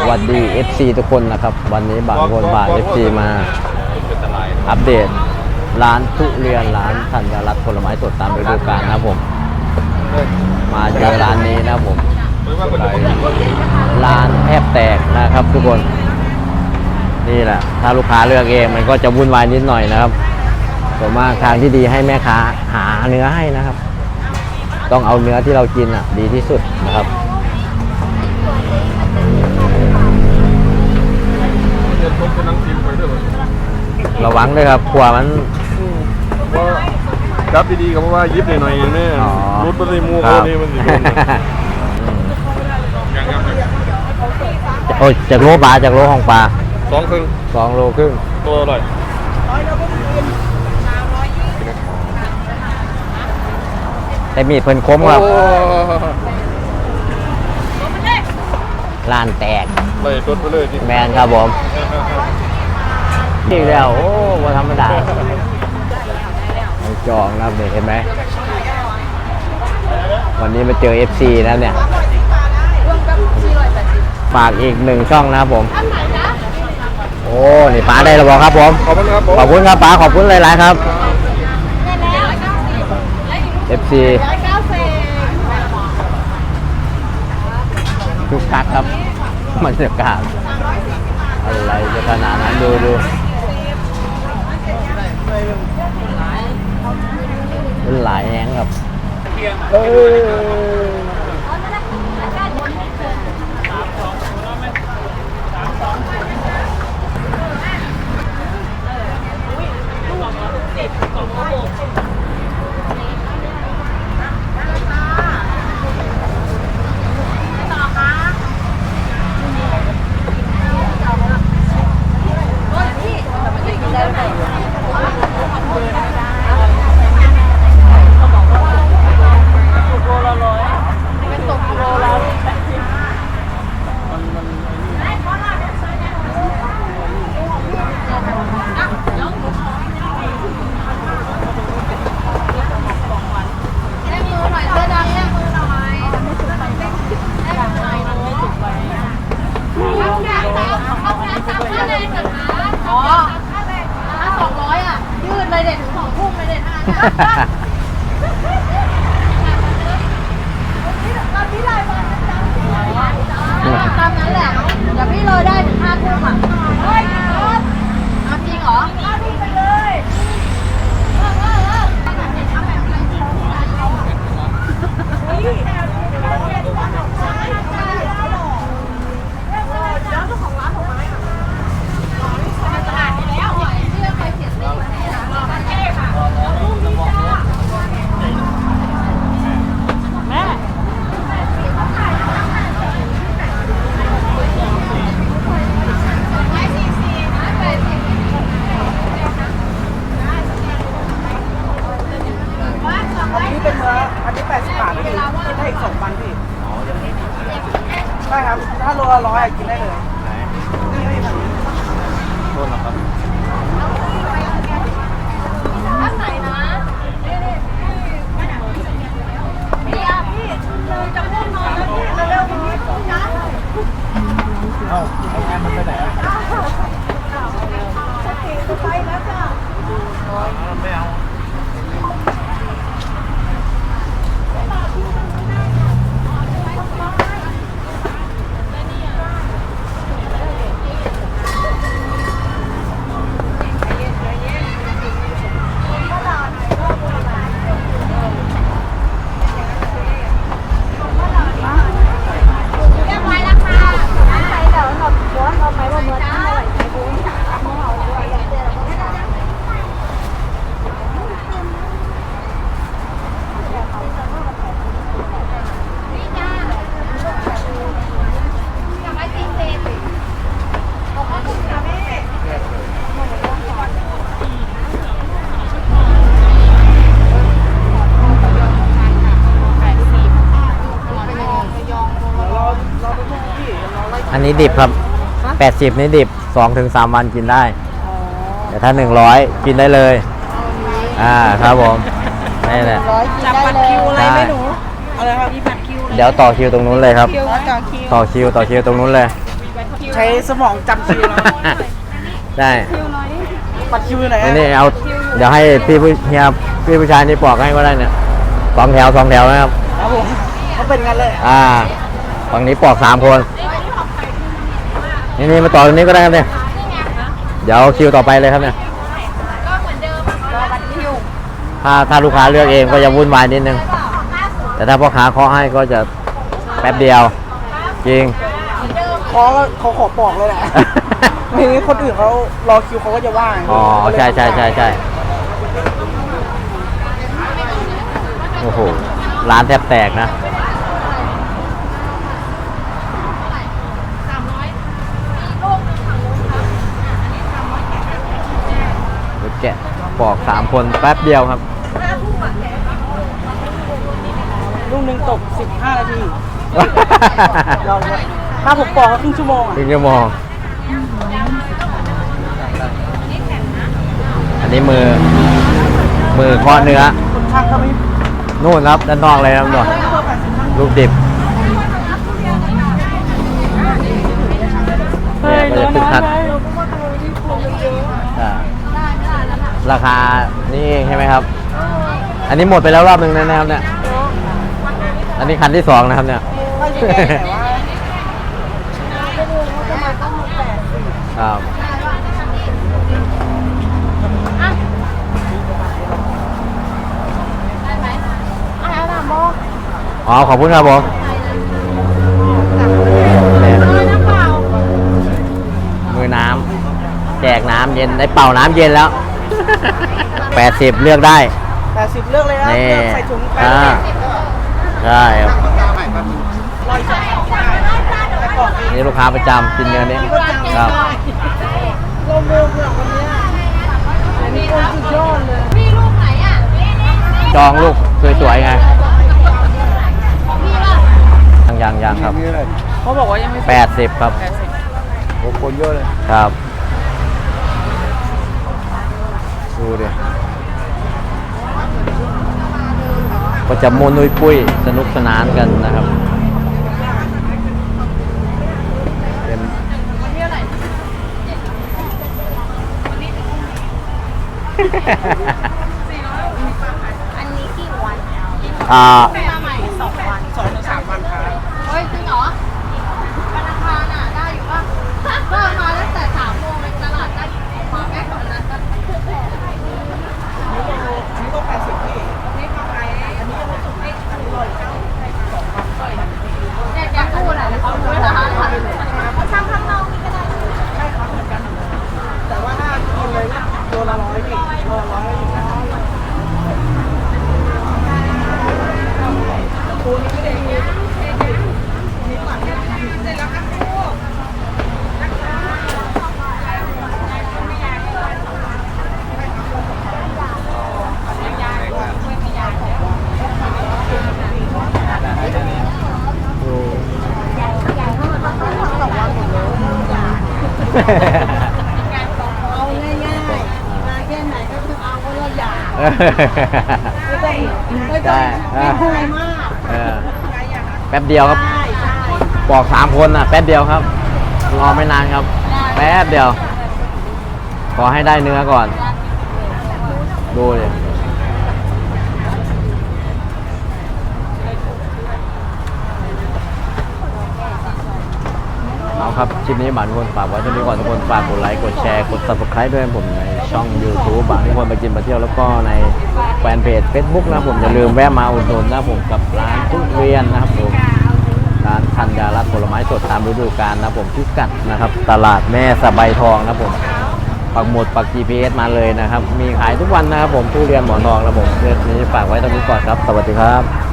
สวัสดี FC ทุกคนนะครับ วันนี้บางคนบาง FC มาอัปเดต ร้านทุเรียนร้านธัญรัตน์ผลไม้สดตามฤดูกาลนะครับผม มาเจอร้านนี้นะครับผม ร้านแทบแตกนะครับทุกคน นี่แหละ ถ้าลูกค้าเลือกเองมันก็จะวุ่นวายนิดหน่อยนะครับส่วนมากทางที่ดีให้แม่ค้าหาเนื้อให้นะครับ ต้องเอาเนื้อที่เรากินอะ ดีที่สุดนะครับ ระวังด้วยครับกลัวมันจับดีๆก็เพราะว่ายิบหน่อยๆอย่างนี้อ๋อ รุดมันเลยมูครัเขาบนี่มันสิโดนยังยังยังโอ้ยจากโลปลาจากโลของปลาสองครึ่งสองโลครึ่งตัวอร่อยแต่มีดเพิ่นคมครับ ล้านแตกเลยตดไปเลยจริงแมนครับผมอีกแล้ว โอ้ว่าธรรมดาเอาจองนะครับเนี่ยเห็นไหม วันนี้มาเจอ FC นะเนี่ย ฝากอีกหนึ่งช่องนะครับผม โอ้ นี่ป้าได้แล้วบอกครับผม ขอบคุณครับผมขอบคุณครับป้าขอบคุณหลาย ๆ ครับ FC คึกคักครับบรรยากาศอะไรจะขนาดนั้นดูดูเป็นหลายแหงครับ อ๋อถ้าสองร้อยอะ ยืดเลยเด็ดถึงสองทุ่มเลยเด็ด ตอนนี้เลยวันนะจ๊ะตามนั้นแหละเดี๋ยวพี่เลยได้ถึงห้าทุ่มอะเฮ้ยเอาจริงเหรอเอาที่ไปเลยเออเออเออนี่เป็นเนื้ออันนี้80บาทพี่กินได้อีกสองวันพี่ใช่ครับ ถ้าโลละร้อยอะกินได้เลยนี่นี่แบบนี้ โทษนะครับ ท่านไหนนะพี่อะพี่เลยจะง่วงนอนแล้วพี่เร็วๆนี้นะ เอ้าเอาแอมมันไปไหนอะ ไปแล้วจ้ะไม่เอา อรอไปพวกพี่รอไล่อันนี้ดิบครับ80นี่ดิบ2ถึง3วันกินได้ แต่ถ้า100กินได้เลย อ่าครับผมนี่แหละร้อยกินได้เลยได้อะไรครับมีผัดคิวอะไรเดี๋ยวต่อคิวตรงนู้นเลยครับต่อคิวต่อคิวต่อคิวตรงนู้นเลย ใช้สมองจำคิวนะได้ปัดคิวอยู่ไหนอัอะนนี้เอาเดี๋ยวให้พี่ผู้เฮียพี่ผู้ชายนี่ปอกให้ก็ได้เนี่ยสองแถวสองแถวนะครับครับผมเขาเป็นงั้นเลยอ่า ฝั่งนี้ปอกสามคนนี่นี่มาต่อตรงนี้ก็ได้ครับเนี่ยเดี๋ยวคิวต่อไปเลยครับเนี่ยก็เหมือนเดิมรอบัตรคิวถ้าถ้าลูกค้าเลือกเองก็จะวุ่นวายนิดนึง แต่ถ้าพ่อค้าเคาะให้ก็จะแป๊บเดียว จริงเขาเขาขอปอกเลยแหละไม่งั้นคนอื่นเขารอคิวเขาก็จะว่างอ๋อใช่ใช่ใช่ใช่โอ้โหร้านแทบแตกนะ สามร้อยมีลูกหนึ่งฝั่งนู้นค่ะอันนี้สามร้อยแกะ เดี๋ยว แกะปอกสามคนแป๊บเดียวครับห้าทุ่มอะแกะลูกหนึ่งตก 15 นาทีเราถ้าผมปอกก็ครึ่งชั่วโมงคอะรึ่งชั่วโมงอันนี้มือ มือเคาะเนื้อ คนช่างก็ไม่นู่นครับด้านนอกเลยครับนู่นลูกดิบ ราคานี่เองใช่ไหมครับ อันนี้หมดไปแล้วรอบหนึ่งนะครับเนี่ย อันนี้คันที่สองนะครับเนี่ยครับอ๋อ ขอบคุณครับผมเนี่ยน้อยน้ำเปล่ามือน้ำแจกน้ำเย็นได้เป่าน้ำเย็นแล้ว 80 เลือกได้80เลือกเลยนะนี่เลือกใส่ถุงไปอ่า ใช่ครับร้อยสองได้แต่ก่อนเองนี่ลูกค้าประจำกินเนื้อนี้ครับลมเร็วเกือบวันเนี้ยอันนี้คนสุดยอดเลยพี่ลูกไหนอะจองลูกสวยๆไงของพี่ล่ะยังยังยังครับเขาบอกว่ายังไม่80 ครับโอ้คนเยอะเลยครับ ดูดิก็จะมวนุยปุ้ยสนุกสนานกันนะครับเป็นอันนี้กี่วันอ่า มาใหม่สองวัน สองถึงสามวันครับ เฮ้ยจริงเหรอวันอังคารน่ะได้อยู่ป่ะก็มาตั้งแต่สามโมงในตลาดได้มาแม่ก่อนนะก็ อันนี้ก็แปดสิบพี่ เนี่ยแกพูดอะเดี๋ยวเขารู้นะเขาทำข้างนอกนี่ก็ได้ แต่ว่าถ้ากินเลยโลละร้อยพี่โลละร้อยคูนี้ไม่ได้มี เอาง่ายๆมาแค่ไหนก็คือเอาก็ เราอยากไม่ต้องไม่ต้องไม่อะไรมากเออแป๊บเดียวครับใช่ใช่บอกสามคนอะ แป๊บเดียวครับ รอไม่นานครับ แป๊บเดียว ขอให้ได้เนื้อก่อน ดูเลยเอาครับ คลิปนี้บานคนฝากไว้เท่านี้ก่อนทุกคน ฝากกดไลค์ กดแชร์ กด subscribe ด้วยผมใน ช่อง YouTube บางทุกคนไปกินมาเที่ยวแล้วก็ในแฟนเพจ Facebook นะผมอย่าลืมแวะมาอุดหนุนนะผมกับร้านทุเรียนนะครับผมร้านธัญรัตน์ผลไม้สดตามฤดูกาลนะผมพิกัดนะครับ ตลาดแม่สะใบายทองนะผมปักหมุดปัก GPS มาเลยนะครับ มีขายทุกวันนะครับผมทุเรียนหมอนทองนะผมเรื่องนี้ฝากไว้ตรงนี้ก่อนครับ สวัสดีครับ